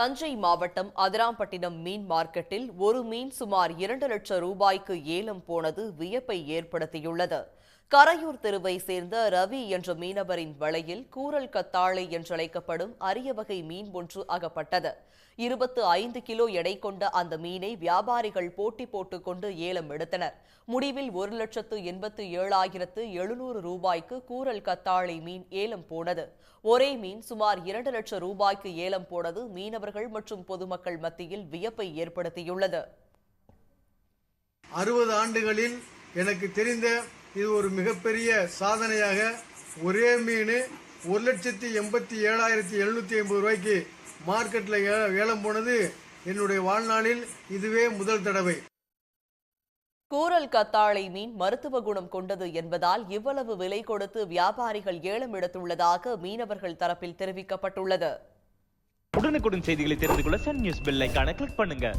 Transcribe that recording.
தஞ்சை மாவட்டம் அதிராம்பட்டினம் மீன் மார்க்கெட்டில் ஒரு மீன் சுமார் இரண்டு லட்சம் ரூபாய்க்கு ஏலம் போனது வியப்பை ஏற்படுத்தியுள்ளது. கரையூர் தெருவை சேர்ந்த ரவி என்ற மீனவரின் வலையில் கூரல் கத்தாழை என்றழைக்கப்படும் அரிய வகை மீன் ஒன்று அகப்பட்டது. இருபத்து ஐந்து கிலோ எடை கொண்ட அந்த மீனை வியாபாரிகள் போட்டி போட்டுக்கொண்டு ஏலம் எடுத்தனர். முடிவில் ஒரு லட்சத்து எண்பத்து ஏழாயிரத்து எழுநூறு ரூபாய்க்கு கூரல் கத்தாழை மீன் ஏலம் போனது. ஒரே மீன் சுமார் இரண்டு லட்சம் ரூபாய்க்கு ஏலம் போனது மீனவர்கள் மற்றும் பொதுமக்கள் மத்தியில் வியப்பை ஏற்படுத்தியுள்ளது. அறுபது ஆண்டுகளில் எனக்கு தெரிந்த இது ஒரு மிகப்பெரிய சாதனையாக ஒரே மீன் ஒரு லட்சத்தி எண்பத்தி ஏழாயிரத்தி எழுநூற்றி ஐம்பது ரூபாய்க்கு மார்க்கெட்டில் ஏ- ஏலம் போனது என்னுடைய வாழ்நாளில் இதுவே முதல் தடவை. கூரல் கத்தாழை மீன் மருத்துவ குணம் கொண்டது என்பதால் இவ்வளவு விலை கொடுத்து வியாபாரிகள் ஏலம் எடுத்துள்ளதாக மீனவர்கள் தரப்பில் தெரிவிக்கப்பட்டுள்ளது. உடனுக்குடன் செய்திகளை தெரிந்து கொள்ள சன் நியூஸ் பெல் ஐகானை கிளிக் பண்ணுங்க.